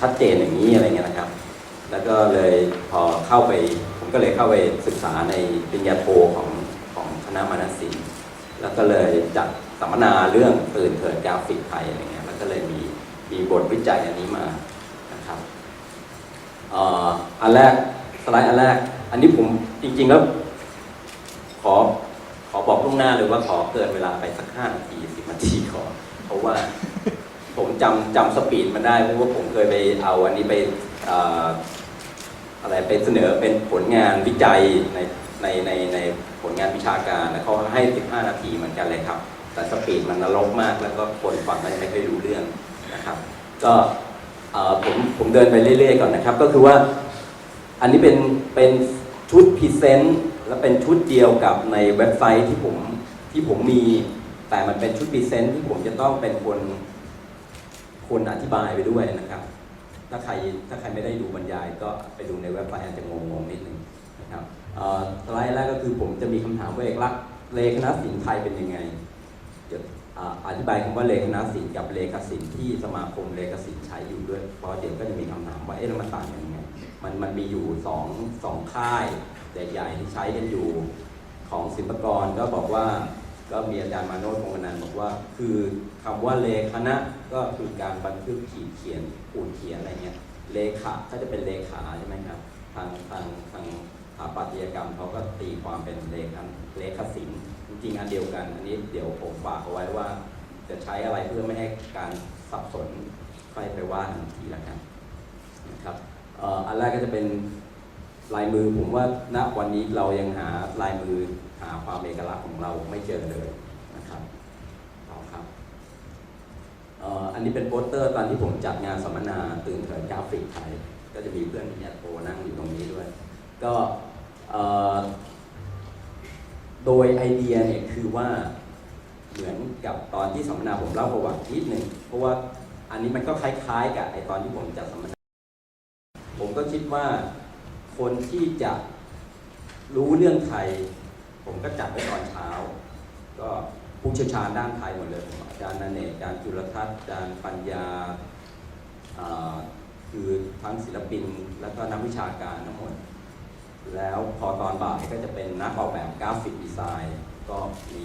ชัดเจนอย่างนี้อะไรเงี้ยนะครับ แล้วก็เลยพอเข้าไป ผมก็เลยเข้าไปศึกษาในปริญญาโทของของคณะมานศิลป์แล้วก็เลยจัดสัมมนาเรื่องตื่นเถิดกราฟิกไทยอะไรเงี้ยแล้วก็เลยมีมีบทวิจัยอันนี้มานะครับเอ่ออันแรกสไลด์อันแรก อันนี้ผมจริงๆแล้วขอขอบอกล่วงหน้าเลยว่าขอเกินเวลาไปสักห้านาทีสิบนาทีขอเพราะว่า ผมจำจำสปีดมันได้เพราะว่าผมเคยไปเอาอันนี้ไปออะไรไปเสนอเป็นผลงานวิจัยในในในในผลงานวิชาการแล้วเขาให้ 15 นาทีเหมือนกันเลยครับ แต่สปีดมันนรกมาก แล้วก็คนฟังก็ยังไม่ค่อยรู้เรื่องนะครับ ก็ผมผมเดินไปเรื่อยๆก่อนนะครับ ก็คือว่าอันนี้เป็นเป็นชุดพรีเซนต์และเป็นชุดเดียวกับในเว็บไซต์ที่ผมที่ผมมี แต่มันเป็นชุดพรีเซนต์ที่ผมจะต้องเป็นคน คนอธิบายไปด้วยนะครับ ถ้าใครถ้าใครไม่ได้ดูบรรยายก็ไปดูในเว็บไซต์อาจจะงงๆนิดนึงนะครับเอ่อสไลด์แรกก็คือผมจะมีคำถามว่าเอกลักษณ์เลขนศิลป์ไทยเป็นยังไงเดี๋ยวอ่าอธิบายคำว่าเลขนศิลป์กับเลขศิลป์ที่สมาคมเลขศิลป์ใช้อยู่ด้วย เพราะเดี๋ยวก็จะมีคำถามว่าเอ๊ะแล้วมันต่างกันยังไงมันมันมีอยู่สองสองค่ายใหญ่ๆที่ใช้กันอยู่ของศิลปกรก็บอกว่า ก็มีอาจารย์มาโนตพงษ์นันท์บอกว่า คือคำว่าเลขณะก็คือการบันทึกขีดเขียนปูดเขียนอะไรเงี้ยเลขาก็จะเป็นเลขาใช่ไหมครับทางทางทางสถาปัตยกรรมเขาก็ตีความเป็นเลขาเลขศิลป์จริงๆอันเดียวกัน อันนี้เดี๋ยวผมฝากเอาไว้ว่า จะใช้อะไรเพื่อไม่ให้การสับสนค่อยไปว่าทันทีละกันนะครับอันแรกก็จะเป็น ลายมือผมว่าณวันนี้เรายังหาลายมือหาความเอกลักษณ์ของเราไม่เจอเลยนะครับต่อครับอันนี้เป็นโปสเตอร์ตอนที่ผมจัดงานสัมมนาตื่นเถิดกราฟิกไทย ก็จะมีเพื่อนปริญญาโทนั่งอยู่ตรงนี้ด้วย ก็โดยไอเดียเนี่ยคือว่าเหมือนกับตอนที่สัมมนาผมเล่าประวัตินิดหนึ่งเพราะว่าอันนี้มันก็คล้ายๆ กับไอตอนที่ผมจัดสัมมนา ผมก็คิดว่า คนที่จะรู้เรื่องไทย ผมก็จัดไว้ตอนเช้า ก็ผู้เชี่ยวชาญด้านไทยหมดเลย อาจารย์นันเนกอาจารย์จุลทัศน์อาจารย์ปัญญา คือทั้งศิลปิน แล้วก็นักวิชาการทั้งหมด แล้วพอตอนบ่ายก็จะเป็นนักออกแบบกราฟิกดีไซน์ ก็มี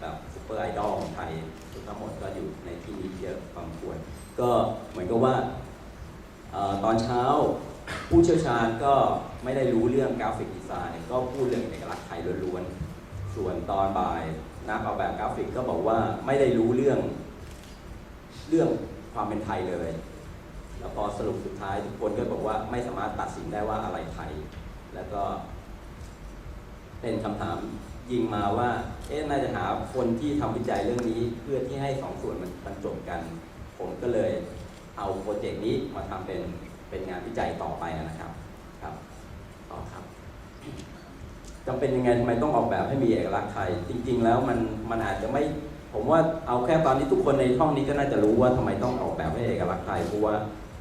แบบซูเปอร์ไอดอลของไทยทั้งหมดก็อยู่ในที่นี้เยอะพอสมควร ก็เหมือนกับว่าอตอนเช้า ผู้เชี่ยวชาญก็ไม่ได้รู้เรื่องกราฟิกดีไซน์ก็พูดเรื่องเอกลักษณ์ไทยล้วนๆ ส่วนตอนบ่ายนักออกแบบกราฟิกก็บอกว่าไม่ได้รู้เรื่องเรื่องความเป็นไทยเลย แล้วพอสรุปสุดท้ายทุกคนก็บอกว่าไม่สามารถตัดสินได้ว่าอะไรไทย แล้วก็ เป็นคำถามยิงมาว่า เอ๊ะน่าจะหาคนที่ทำวิจัยเรื่องนี้ เพื่อที่ให้สองส่วนมันบรรจบกัน ผมก็เลยเอาโปรเจกต์นี้มาทำเป็น เป็นงานวิจัยต่อไปนะครับครับต่อครับจำเป็นยังไงทำไมต้องออกแบบให้มีเอกลักษณ์ไทย จริง ๆ แล้วมันมันอาจจะไม่ผมว่าเอาแค่ตอนนี้ทุกคนในห้องนี้ก็น่าจะรู้ว่าทำไมต้องออกแบบให้เอกลักษณ์ไทยเพราะว่า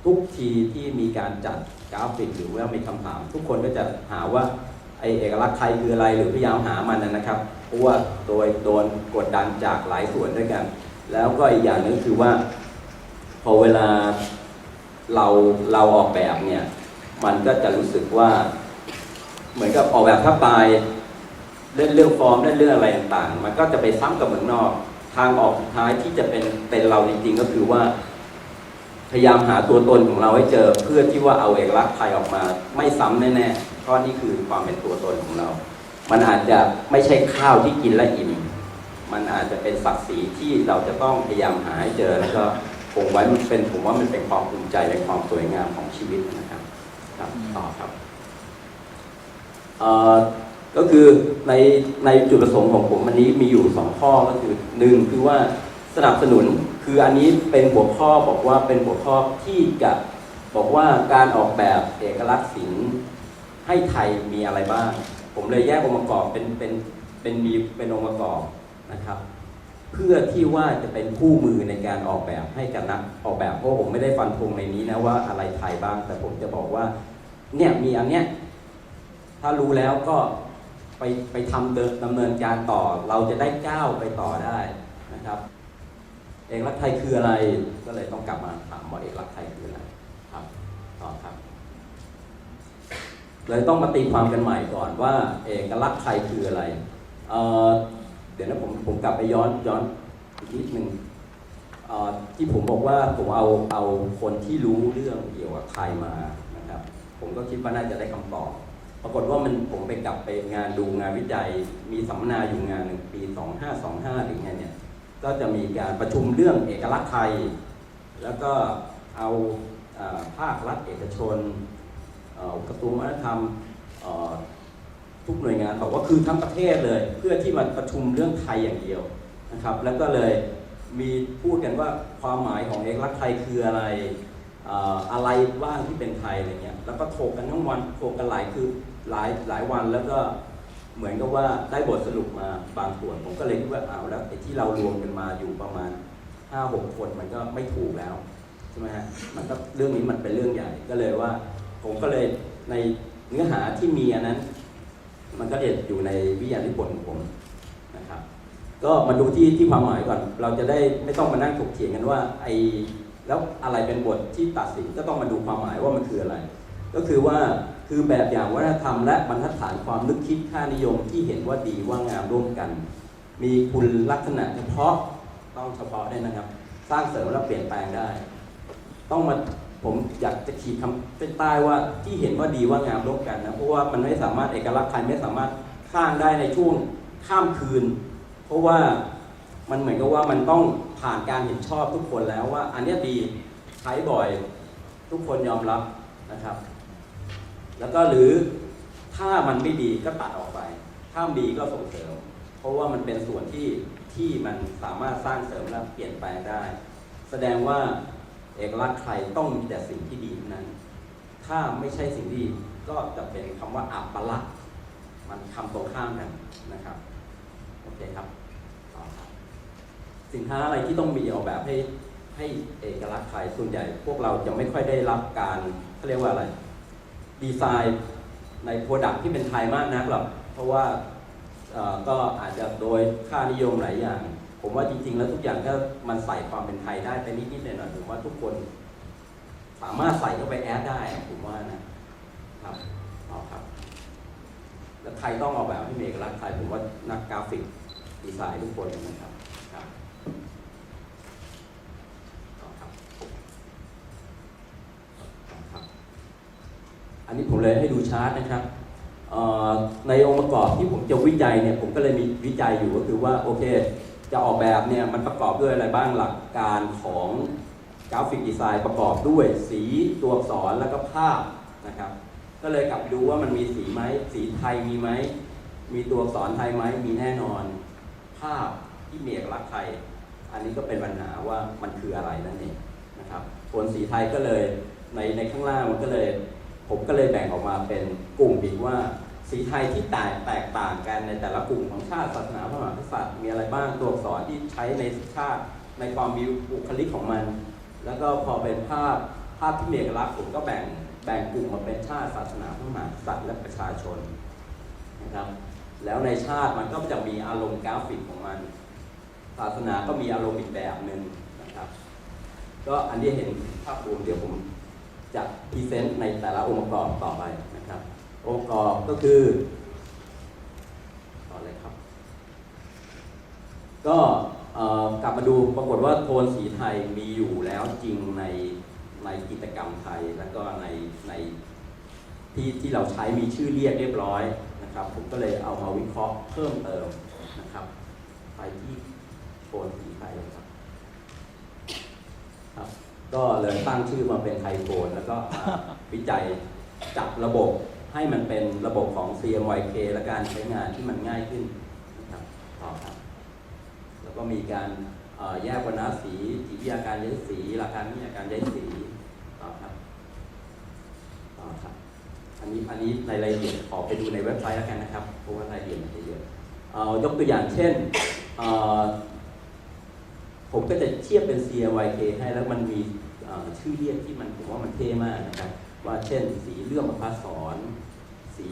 ทุกทีที่มีการจัดกราฟิกหรือว่ามีคำถาม ทุกคนก็จะหาว่าไอเอกลักษณ์ไทยคืออะไรหรือพยายามหามันนะครับเพราะว่าโดยโดนกดดันจากหลายส่วนด้วยกัน แล้วก็อีกอย่างหนึงคือว่า พอเวลา เราเราออกแบบเนี่ย มันก็จะรู้สึกว่า เหมือนกับออกแบบผ้าปลายเล่นเรื่องฟอร์มเล่นเรื่องอะไรต่างๆ มันก็จะไปซ้ำกับเมืองนอก ทางออกสุดท้ายที่จะเป็นเป็นเราจริงๆก็คือว่า พยายามหาตัวตนของเราให้เจอเพื่อที่ว่าเอาเอกลักษณ์ไทยออกมา ไม่ซ้ำแน่ๆเพราะนี่คือความเป็นตัวตนของเรา มันอาจจะไม่ใช่ข้าวที่กินและอิ่มมันอาจจะเป็นศักดิ์ศรีที่เราจะต้องพยายามหาให้เจอแล้วก็ คงไว้มันเป็นผมว่ามันเป็นความภูมิใจและความสวยงามของชีวิตนะครับครับต่อครับเอ่อก็คือในในจุดประสงค์ของผมวันนี้มีอยู่สองข้อก็คือหนึ่งคือว่าสนับสนุนคืออันนี้เป็นหัวข้อบอกว่าเป็นหัวข้อที่จะบอกว่าการออกแบบเอกลักษณ์ศิลป์ให้ไทยมีอะไรบ้าง ผมเลยแยกองค์ประกอบเป็นเป็นเป็นมีเป็นองค์ประกอบนะครับ เพื่อที่ว่าจะเป็นคู่มือในการออกแบบให้กับนักออกแบบเพราะผมไม่ได้ฟันธงในนี้นะว่าอะไรไทยบ้าง แต่ผมจะบอกว่าเนี่ยมีอันเนี้ยถ้ารู้แล้วก็ไปไปทำเดินดำเนินการต่อ เราจะได้ก้าวไปต่อได้นะครับ เอกลักษณ์ไทยคืออะไรก็เลยต้องกลับมาถามว่าเอกลักษณ์ไทยคืออะไรครับต่อครับเลยต้องมาตีความกันใหม่ก่อนว่า เอกลักษณ์ไทยคืออะไร เดี๋ยวนะผมผมกลับไปย้อนย้อนอีกนิดหนึ่งที่ผมบอกว่าผมเอาเอาคนที่รู้เรื่องเกี่ยวกับไทยมานะครับ ผมก็คิดว่าน่าจะได้คำตอบปรากฏว่ามันผมไปกลับไปงานดูงานวิจัย มีสัมมนาอยู่งานหนึ่งปี 2525หรือไงเนี่ยก็จะมีการประชุมเรื่องเอกลักษณ์ไทย แล้วก็เอาภาครัฐเอกชนกระทรวงวัฒนธรรมเอ่อ ทุกหน่วยงานบอกว่าคือทั้งประเทศเลย เพื่อที่มาประชุมเรื่องไทยอย่างเดียวนะครับ แล้วก็เลยมีพูดกันว่าความหมายของเอกลักษณ์ไทยคืออะไรออะไรบ้างที่เป็นไทยอะไรเงี้ยแล้วก็โถกกันทั้งวันโถกกันหลายคือหลายหลายวันแล้วก็เหมือนกับว่าได้บทสรุปมาบางส่วน ผมก็เลยคิดว่าเอาแล้วไอ้ที่เรารวมกันมาอยู่ประมาณห้าหกคนมันก็ไม่ถูกแล้วใช่ไหมฮะมันก็เรื่องนี้มันเป็นเรื่องใหญ่ก็เลยว่า ผมก็เลยในเนื้อหาที่มีอันนั้น มันก็เด็ดอยู่ในวิทยานิพนธ์ของผมนะครับ ก็มาดูที่ที่ความหมายก่อน เราจะได้ไม่ต้องมานั่งถกเถียงกันว่าไอ้แล้วอะไรเป็นบทที่ตัดสินก็ต้องมาดูความหมายว่ามันคืออะไร ก็คือว่าคือแบบอย่างวัฒนธรรมและบรรทัดฐานความนึกคิดค่านิยมที่เห็นว่าดีว่างามร่วมกัน มีคุณลักษณะเฉพาะต้องเฉพาะได้นะครับ สร้างเสริมและเปลี่ยนแปลงได้ ต้องมา ผมอยากจะขีดคำเป็นใต้ว่าที่เห็นว่าดีว่างามร่วมกันนะเพราะว่ามันไม่สามารถเอกลักษณ์ไทยไม่สามารถข้างได้ในช่วงข้ามคืน เพราะว่ามันเหมือนกับว่ามันต้องผ่านการเห็นชอบทุกคนแล้วว่า อันนี้ดีใช้บ่อยทุกคนยอมรับนะครับ แล้วก็หรือถ้ามันไม่ดีก็ตัดออกไป ถ้าดีก็ส่งเสริม เพราะว่ามันเป็นส่วนที่ที่มันสามารถสร้างเสริมและเปลี่ยนแปลงได้ แสดงว่า เอกลักษณ์ใครต้องมีแต่สิ่งที่ดีเท่านั้น ถ้าไม่ใช่สิ่งดีก็จะเป็นคำว่าอัปลักษณ์มันคำตรงข้ามกันนะครับ โอเคครับ สินค้าอะไรที่ต้องมีออกแบบให้ให้เอกลักษณ์ไทยส่วนใหญ่ พวกเราจะไม่ค่อยได้รับการเขาเรียกว่าอะไร ดีไซน์ในโปรดักที่เป็นไทยมากนักหรอกเพราะว่าก็อาจจะโดยค่านิยมหลายอย่าง ผมว่าจริง ๆ แล้วทุกอย่างก็มันใส่ความเป็นไทยได้ไปนิดๆหน่อยๆผมว่าทุกคน สามารถใส่เข้าไปแอดได้ผมว่านะครับเอาครับ แล้วใครต้องออกแบบให้เอกลักษณ์ไทยผมว่านักกราฟิกดีไซน์ทุกคนนะครับครับอันนี้ผมเลยให้ดูชาร์ตนะครับในองค์ประกอบที่ผมจะวิจัยเนี่ยผมก็เลยมีวิจัยอยู่ก็คือว่าโอเค จะออกแบบเนี่ยมันประกอบด้วยอะไรบ้างหลักการของกราฟิกดีไซน์ประกอบด้วยสีตัวอักษรแล้วก็ภาพนะครับ ก็เลยกลับดูว่ามันมีสีไหมสีไทยมีไหมมีตัวอักษรไทยไหมมีแน่นอน ภาพที่มีเอกลักไทย อันนี้ก็เป็นปัญหาว่ามันคืออะไรนั่นเองนะครับส่วนสีไทยก็เลยในในข้างล่างมันก็เลย ผมก็เลยแบ่งออกมาเป็นกลุ่มอีกว่า สีไทยที่แตกแตกต่างกันในแต่ละกลุ่มของชาติศาสนาพระมหากษัตริย์มีอะไรบ้างตัวอักษรที่ใช้ในชาติในความมีบุคลิกของมัน แล้วก็พอเป็นภาพภาพที่มีเอกลักษณ์ผมก็แบ่งแบ่งกลุ่มมาเป็นชาติศาสนาพระมหากษัตริย์และประชาชนนะครับ แล้วในชาติมันก็จะมีอารมณ์กราฟิกของมัน ศาสนาก็มีอารมณ์อีกแบบหนึ่งนะครับ ก็อันนี้เห็นภาพรวมเดี๋ยวผมจะพรีเซนต์ในแต่ละองค์ประกอบต่อไป องค์ประกอบก็คือต่อเลยครับ ก็กลับมาดูปรากฏว่าโทนสีไทยมีอยู่แล้วจริงในในกิจกรรมไทย แล้วก็ในในที่ที่เราใช้มีชื่อเรียกเรียบร้อยนะครับ ผมก็เลยเอามาวิเคราะห์เพิ่มเติมนะครับไปที่โทนสีไทยครับครับ ก็เลยตั้งชื่อมาเป็นไทโฟนแล้วก็วิจัยจับระบบ ให้มันเป็นระบบของ CMYK และการใช้งานที่มันง่ายขึ้นนะครับต่อครับ แล้วก็มีการแยกวรรณสีจิตวิทยาการใช้สีหลักการวิทยาการใช้สีต่อครับต่อครับอันนี้อันนี้ในรายละเอียดขอไปดูในเว็บไซต์แล้วกันนะครับเพราะว่ารายละเอียดมันจะเยอะเอายกตัวอย่างเช่นผมก็จะเทียบเป็น CLYK ให้แล้วมันมีชื่อเรียกที่มันผมว่ามันเท่มากนะครับ ว่าเช่น สีเลื่อมประภาสอนสี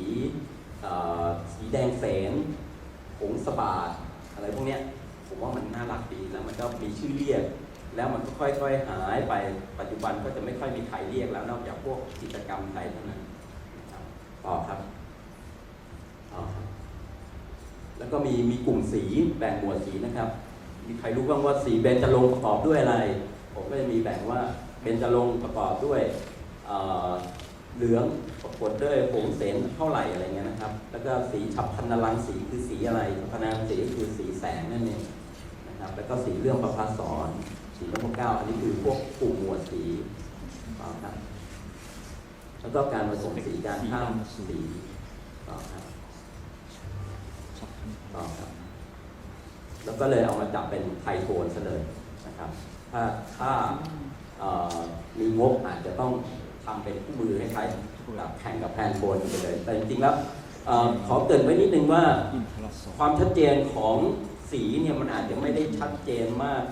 เอ่อสีแดงแสนผงสบาดอะไรพวกเนี้ยผมว่ามันน่ารักดีแล้วมันก็มีชื่อเรียก แล้วมันก็ค่อยๆหายไปปัจจุบันก็จะไม่ค่อยมีใครเรียกแล้วนอกจากพวกกิจกรรมไทยเท่านั้นต่อครับต่อครับ แล้วก็มีมีกลุ่มสีแบ่งหมวดสีนะครับ มีใครรู้บ้างว่าสีเบญจรงประกอบด้วยอะไร ผมก็จะมีแบ่งว่าเบญจรงประกอบด้วย เหลืองประกอบด้วยผงเสนเท่าไหร่อะไรเงี้ยนะครับ แล้วก็สีฉับพันนรังสีคือสีอะไรพันนรังสีคือสีแสงนั่นเองนะครับ แล้วก็สีเรื่องประพัสสอนสีนพเก้าอันนี้คือพวกกลุ่มหมวดสีต่อครับแล้วก็การผสมสีการข้ามสีต่อครับต่อครับ แล้วก็เลยเอามาจับเป็นไทโทนซะเลยนะครับ ถ้าถ้ามีงบอาจจะต้อง ทำเป็นคู่มือคล้ายๆกับแข่งกับแพนโทนไปเลย แต่จริงๆแล้วอขอเกินไว้นิดนึงว่าความชัดเจนของสีเนี่ยมันอาจจะไม่ได้ชัดเจนมาก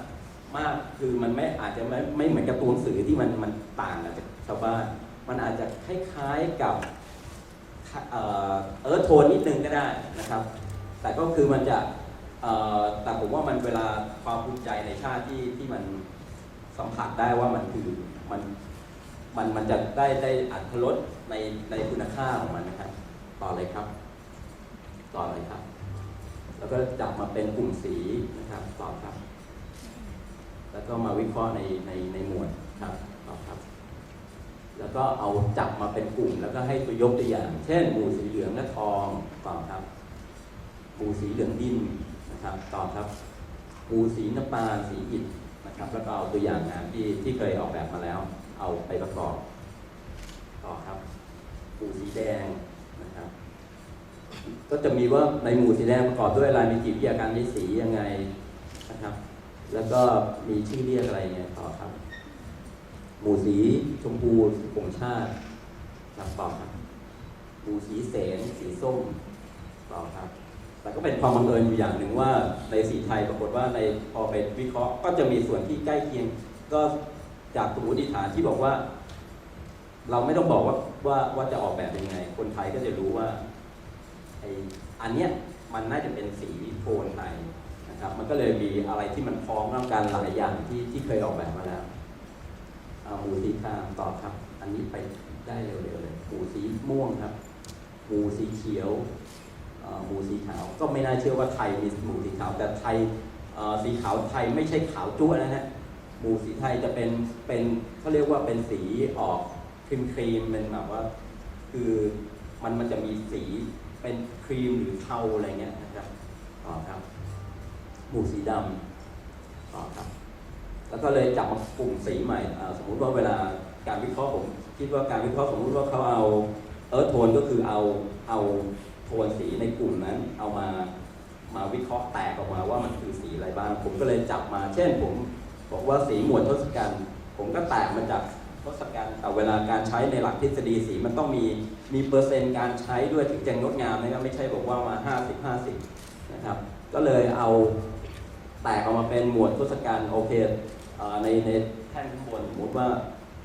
มากคือมันไม่อาจจะไม่ไม่เหมือนกับตัวหนังสือที่มันมันต่างกับชาวบ้าน มันอาจจะคล้ายๆกับเอิร์ธโทนนิดนึงก็ได้นะครับ แต่ก็คือมันจะแต่ผมว่ามันเวลาความภูมิใจในชาติที่ที่มันสัมผัสได้ว่ามันคือมัน มันมันจะได้ได้อัตรสในในคุณค่าของมันนะครับ ต่อเลยครับ ต่อเลยครับ แล้วก็จับมาเป็นกลุ่มสีนะครับ ต่อครับ แล้วก็มาวิเคราะห์ในในในหมวดครับ ต่อครับ แล้วก็เอาจับมาเป็นกลุ่ม แล้วก็ให้ตัวยกตัวอย่าง เช่น หมู่สีเหลืองและทอง ต่อครับ หมู่สีเหลืองดินนะครับ ต่อครับ หมู่สีน้ำตาลสีอิฐนะครับ แล้วก็เอาตัวอย่างงานที่ที่เคยออกแบบมาแล้ว เอาไปประกอบ ต่อครับหมู่สีแดงนะครับ ก็จะมีว่าในหมู่สีแดงประกอบด้วยอะไรมีจิตวิทยาการใช้สียังไงนะครับ แล้วก็มีชื่อเรียกอะไรเงี้ยต่อครับ หมู่สีชมพูสีผงชาติครับต่อครับหมู่สีเสนสีส้มต่อครับแต่ก็เป็นความบังเอิญอยู่อย่างหนึ่งว่าในสีไทยปรากฏว่าในพอไปวิเคราะห์ก็จะมีส่วนที่ใกล้เคียง ก็ จากสมมติฐานที่บอกว่า เราไม่ต้องบอกว่าว่าว่าจะออกแบบยังไง คนไทยก็จะรู้ว่าไออันเนี้ยมันน่าจะเป็นสีโทนไทยนะครับมันก็เลยมีอะไรที่มันพ้องต้องกันหลายอย่างที่ที่เคยออกแบบมาแล้วหมูสีครามต่อครับ อันนี้ไปได้เร็วๆเลยหมูสีม่วงครับหมูสีเขียวหมูสีขาวก็ไม่น่าเชื่อว่าไทยมีหมูสีขาวแต่ไทยสีขาวไทยไม่ใช่ขาวจั่วนะฮะ หมูสีไทยจะเป็นเป็นเขาเรียกว่าเป็นสีออกครีมครีมเป็นแบบว่า คือมันมันจะมีสีเป็นครีมหรือเทาอะไรเงี้ยนะครับต่อครับ หมูสีดำต่อครับ แล้วก็เลยจับมากลุ่มสีใหม่สมมุติว่าเวลาการวิเคราะห์ผมคิดว่าการวิเคราะห์สมมุติว่าเขาเอาเอิร์ธโทนก็คือเอาเอาโทนสีในกลุ่มนั้นเอามามาวิเคราะห์แตกออกมาว่ามันคือสีอะไรบ้าง ผมก็เลยจับมา เช่นผม บอกว่าสีหมวดทศกัณฐ์ผมก็แตกมาจากทศกัณฐ์แต่เวลาการใช้ในหลักทฤษฎีสีมันต้องมีมีเปอร์เซ็นต์การใช้ด้วยถึงจะงดงามนะครับไม่ใช่บอกว่ามา 50 50นะครับก็เลยเอาแตกออกมาเป็นหมวดทศกัณฐ์โอเคเอในในแท่นข้างบนสมมติว่า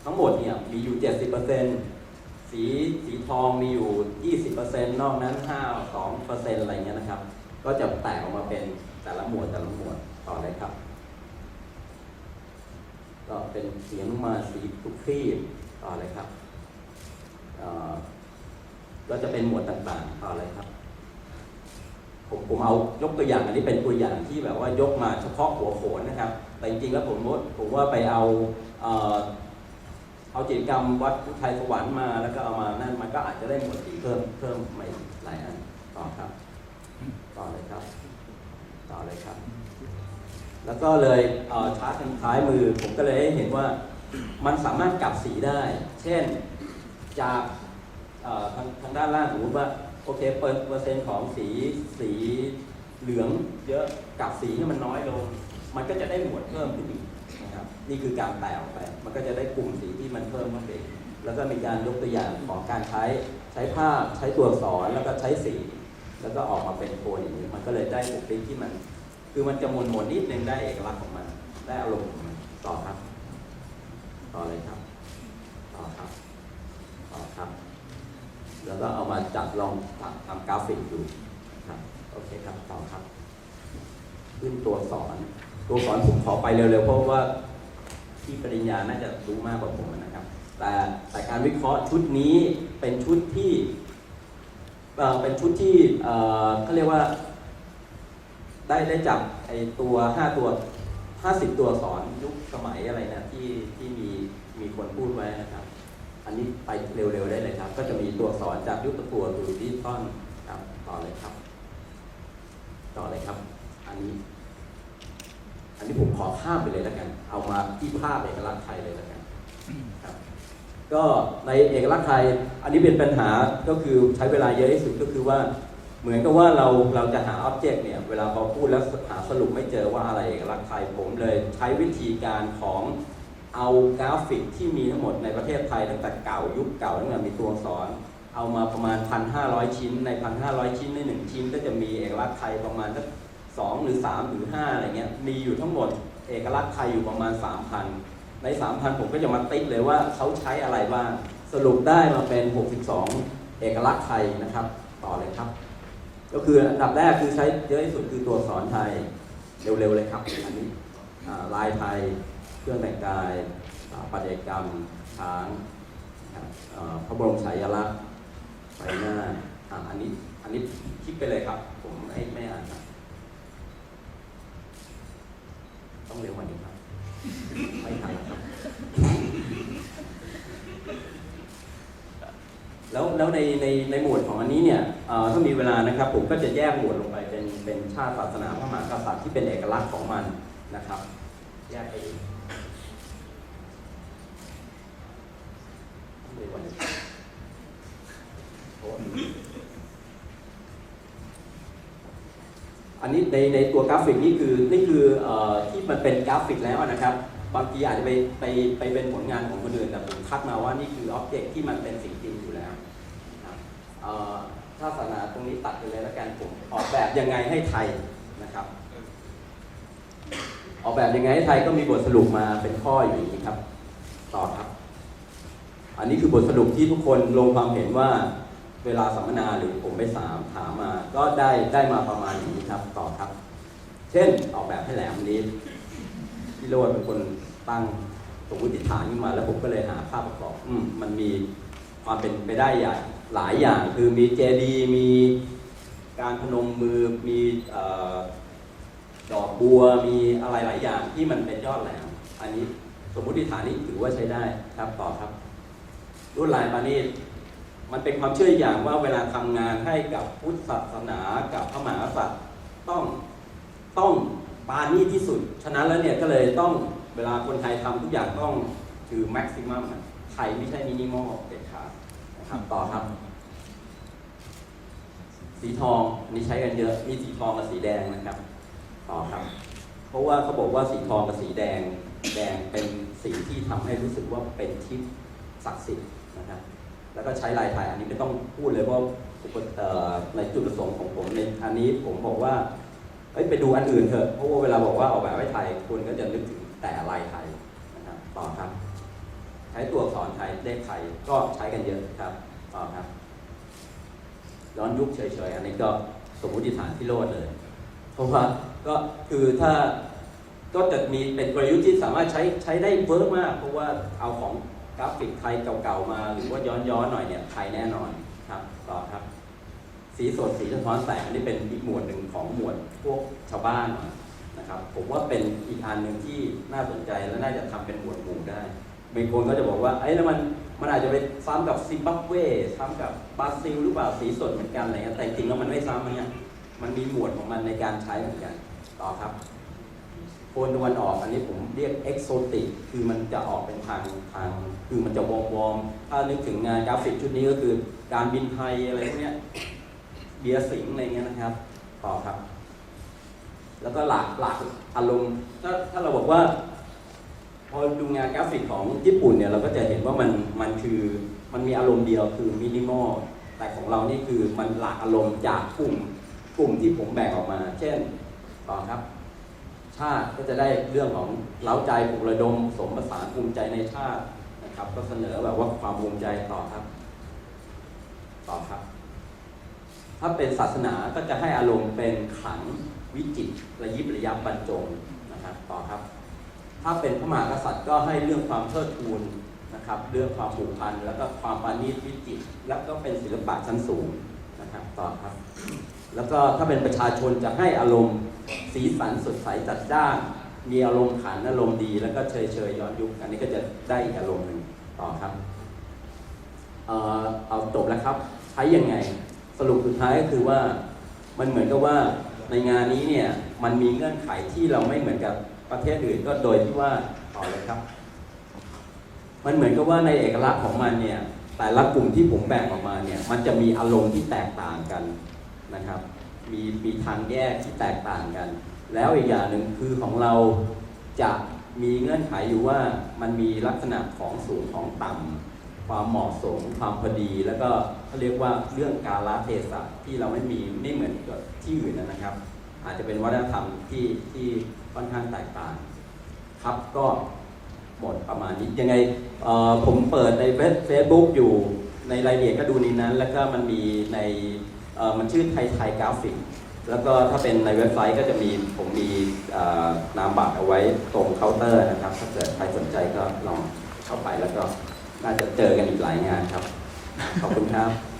ทั้งหมดเนี่ยมีอยู่ 70%สีสีทองมีอยู่ 20%นอกนั้น5 2%อะไรเงี้ยนะครับ ก็จะแตกออกมาเป็นแต่ละหมวดแต่ละหมวดต่อเลยครับ ก็เป็นเสียงมาสีทุกครีบต่อเลยครับเอ่อก็จะเป็นหมวดต่างๆต่อเลยครับ ผมผมเอายกตัวอย่างอันนี้เป็นตัวอย่างที่แบบว่ายกมาเฉพาะหัวโขนนะครับ แต่จริงๆแล้วผมว่าผมว่าไปเอาเอ่อเอาจิตกรรมวัดพุทธไทยสวรรค์มาแล้วก็เอามานั่นมันก็อาจจะได้หมวดสีเพิ่มเพิ่มมาอีกหลายอันต่อครับ ต่อเลยครับ ต่อเลยครับ แล้วก็เลยเชาร์ตทางท้ายมือ ผมก็เลยเห็นว่ามันสามารถกลับสีได้ เช่นจากทางทางด้านล่างสมมติว่าโอเคเปอร์เปอร์เซ็นต์ของสีสีเหลืองเยอะกลับสีที่มันน้อยลง มันก็จะได้หมวดเพิ่มขึ้นอีกนะครับนี่คือการแตกออกไป มันก็จะได้กลุ่มสีที่มันเพิ่มขึ้นไปอีกแล้วก็มีการยกตัวอย่างของการใช้ใช้ภาพใช้ตัวอักษรแล้วก็ใช้สี แล้วก็ออกมาเป็นโทนอย่างนี้มันก็เลยได้บุคลิกที่มัน คือมันจะมนมนๆนิดนึงได้เอกลักษณ์ของมัน ได้อารมณ์ของมันต่อครับ ต่อเลยครับ ต่อครับ ต่อครับ แล้วก็เอามาจัดลองทำกราฟิกดูครับ โอเคครับ ต่อครับ ขึ้นตัวสอน ตัวสอนผมขอไปเร็วๆเพราะว่าที่ปริญญาน่าจะรู้มากกว่าผมนะครับ แต่แต่การวิเคราะห์ชุดนี้เป็นชุดที่เป็นชุดที่เขาเรียกว่า ได้ได้จับไอตัวห้าตัวห้าสิบตัวสอนยุคสมัยอะไรนะที่ที่มีมีคนพูดไว้นะครับ อันนี้ไปเร็วๆได้เลยครับ ก็จะมีตัวสอนจากยุคตะกัวหรือดิจิตอลครับต่อเลยครับ ต่อเลยครับ อันนี้ อันนี้ผมขอข้ามไปเลยแล้วกัน เอามาที่ภาพเอกลักษณ์ไทยเลยแล้วกันครับก็ในเอกลักษณ์ไทย อันนี้เป็นปัญหาก็คือใช้เวลาเยอะที่สุดก็คือว่า เหมือนกับว่าเราเราจะหาอ็อบเจกต์เนี่ย เวลาพอพูดแล้วหาสรุปไม่เจอว่าอะไรเอกลักษณ์ไทยผมเลยใช้วิธีการของเอากราฟิกที่มีทั้งหมดในประเทศไทยตั้งแต่เก่ายุคเก่าตั้งแต่มีตัวอักษร เอามาประมาณ 1,500 ชิ้นใน 1,500 ชิ้นในหนึ่งชิ้น ก็จะมีเอกลักษณ์ไทยประมาณสักสองหรือ3หรือ5อะไรเงี้ยมีอยู่ทั้งหมดเอกลักษณ์ไทยอยู่ประมาณ 3,000 ใน 3,000 ผมก็จะมาติ๊กเลยว่าเขาใช้อะไรบ้าง สรุปได้มาเป็น 62 เอกลักษณ์ไทยนะครับ ต่อเลยครับ ก็คืออันดับแรกคือใช้เยอะที่สุดคือตัวสอักษรไทยเร็วๆเลยครับอันนี้ลายไทยเครื่องแต่งกายปัตยกรรมช้างพระบรมฉายาลักษณ์ใบหน้าอันนี้อันนี้คลิกไปเลยครับ ผมไม่ไม่อ่านครับต้องเร็วกว่านี้ครับ ไม่ทันครับ แล้วแล้วในในในหมวดของอันนี้เนี่ยถ้ามีเวลานะครับผมก็จะแยกหมวดลงไปเป็นเป็นชาติศาสนาพระมหากษัตริย์ที่เป็นเอกลักษณ์ของมันนะครับ แยกไปอันนี้ในในตัวกราฟิกนี่คือนี่คืออที่มันเป็นกราฟิกแล้วนะครับ บางทีอาจจะไปไปไปเป็นผลงานของคนอื่นแต่ผมคัดมาว่านี่คืออ็อบเจกต์ที่มันเป็นสิ่งจริงอยู่แล้วนะครับเอ่อถ้าศาสนาตรงนี้ตัดไปเลยแล้วกันผมออกแบบยังไงให้ไทยนะครับ ออกแบบยังไงให้ไทยก็มีบทสรุปมาเป็นข้ออยู่อย่างนี้ครับ ต่อครับ อันนี้คือบทสรุปที่ทุกคนลงความเห็นว่าเวลาสัมมนาหรือผมไปสามถามมา ก็ได้ได้มาประมาณนี้ครับ ต่อครับ เช่นออกแบบให้แหลมนี้ พี่โรดเป็นคนตั้งสมมติฐานขึ้นมา แล้วผมก็เลยหาภาพประกอบอืมมันมีความเป็นไปได้อย่างหลายอย่าง คือมีเจดีย์มีการพนมมือมีดอกบัวมีอะไรหลายอย่างที่มันเป็นยอดแหลมอันนี้สมมติฐานนี้ถือว่าใช้ได้ครับต่อครับลวดลายปานีตมันเป็นความเชื่ออย่างว่าเวลาทำงานให้กับพุทธศาสนากับพระมหากษัตริย์ต้องต้อง ปานี่ที่สุด ฉะนั้นแล้วเนี่ยก็เลยต้องเวลาคนไทยทำทุกอย่างต้องคือแม็กซิมัมไทยไม่ใช่มินิมอลเด็ดขาดนะครับต่อครับ สีทองอันนี่ใช้กันเยอะมีสีทองกับสีแดงนะครับ ต่อครับ เพราะว่าเขาบอกว่าสีทองกับสีแดง แดงเป็นสีที่ทำให้รู้สึกว่าเป็นทิพย์ศักดิ์สิทธิ์นะครับแล้วก็ใช้ลายไทยอันนี้ไม่ต้องพูดเลยเพราะเอ่อในจุดประสงค์ของผมในอันนี้ผมบอกว่า เอ้ยไปดูอันอื่นเถอะเพราะว่าเวลาบอกว่าออกแบบไว้ไทยคุณก็จะนึกถึงแต่ลายไทยนะครับต่อครับ ใช้ตัวอักษรไทยเลขไทยก็ใช้กันเยอะครับต่อครับย้อนยุคเฉยๆอันนี้ก็สมมติฐานที่โลดเลย เพราะว่าก็คือถ้าก็จะมีเป็นกลยุทธ์ที่สามารถใช้ใช้ได้เวิร์กมาก เพราะว่าเอาของกราฟิกไทยเก่าๆมา หรือว่าย้อนๆหน่อยเนี่ยไทยแน่นอนครับต่อครับ สีสดสีสะท้อนแสงอันนี้เป็นอีกหมวดหนึ่งของหมวดพวกชาวบ้านนะครับ ผมว่าเป็นอีกอันหนึ่งที่น่าสนใจและน่าจะทำเป็นหมวดหมู่ได้บางคนก็จะบอกว่าไอ้แล้วมันมันอาจจะไปซ้ำกับซิมบับเวซ้ำกับบราซิลหรือเปล่าสีสดเหมือนกันอะไรเงี้ยแต่จริงแล้วมันไม่ซ้ำเนี่ยมันมีหมวดของมันในการใช้เหมือนกันต่อครับโซนตะวันออกอันนี้ผมเรียกเอกโซติกคือมันจะออกเป็นทางทาง คือมันจะวอมวอมๆถ้านึกถึงงานกราฟิกชุดนี้ก็คือการบินไทยอะไรพวกเนี้ย เบียร์สิงอะไรเงี้ยนะครับ ต่อครับ แล้วก็หลากหลากอารมณ์ถ้าถ้าเราบอกว่า พอดูงานกราฟิกของญี่ปุ่นเนี่ยเราก็จะเห็นว่ามันมันคือมันมีอารมณ์เดียวคือมินิมอลแต่ของเรานี่คือมันหลากอารมณ์จากกลุ่มกลุ่มที่ผมแบ่งออกมา เช่นต่อครับ ชาติก็จะได้เรื่องของเล้าใจปลุกระดมสมประสานภูมิใจในชาตินะครับ ก็เสนอแบบว่าความภูมิใจต่อครับ ต่อครับ ถ้าเป็นศาสนาก็จะให้อารมณ์เป็นขลังวิจิตระยิบระยับบรรจงนะครับต่อครับ ถ้าเป็นพระมหากษัตริย์ก็ให้เรื่องความเทิดทูนนะครับ เรื่องความผูกพันแล้วก็ความปราณีตวิจิตแล้วก็เป็นศิลปะชั้นสูงนะครับต่อครับ แล้วก็ถ้าเป็นประชาชนจะให้อารมณ์สีสันสดใสจัดจ้านมีอารมณ์ขันอารมณ์ดี แล้วก็เฉยเฉยย้อนยุคอันนี้ก็จะได้อีกอารมณ์หนึ่งต่อครับ เอ่อเอาจบแล้วครับ ใช้ยังไง สรุปสุดท้ายก็คือว่ามันเหมือนกับว่าในงานนี้เนี่ยมันมีเงื่อนไขที่เราไม่เหมือนกับประเทศอื่นก็โดยที่ว่าต่อเลยครับ มันเหมือนกับว่าในเอกลักษณ์ของมันเนี่ยแต่ละกลุ่มที่ผมแบ่งออกมาเนี่ยมันจะมีอารมณ์ที่แตกต่างกันนะครับ มีมีทางแยกที่แตกต่างกัน แล้วอีกอย่างหนึ่งคือของเราจะมีเงื่อนไขอยู่ว่ามันมีลักษณะของสูงของต่ำความเหมาะสมความพอดีแล้วก็ เขาเรียกว่าเรื่องกาลเทศะที่เราไม่มีไม่เหมือนกับที่อื่นนะครับ อาจจะเป็นวัฒนธรรมที่ที่ค่อนข้างแตกต่าง ครับก็หมดประมาณนี้ยังไงผมเปิดในเฟซบุ๊กอยู่ในรายละเอียดก็ดูในนั้น แล้วก็มันมีในมันชื่อไทยไทยกราฟิก แล้วก็ถ้าเป็นในเว็บไซต์ก็จะมีผมมีนามบัตรเอาไว้ตรงเคาน์เตอร์นะครับ ถ้าเกิดใครสนใจก็ลองเข้าไปแล้วก็น่าจะเจอกันอีกหลายงานครับ ขอบคุณครับ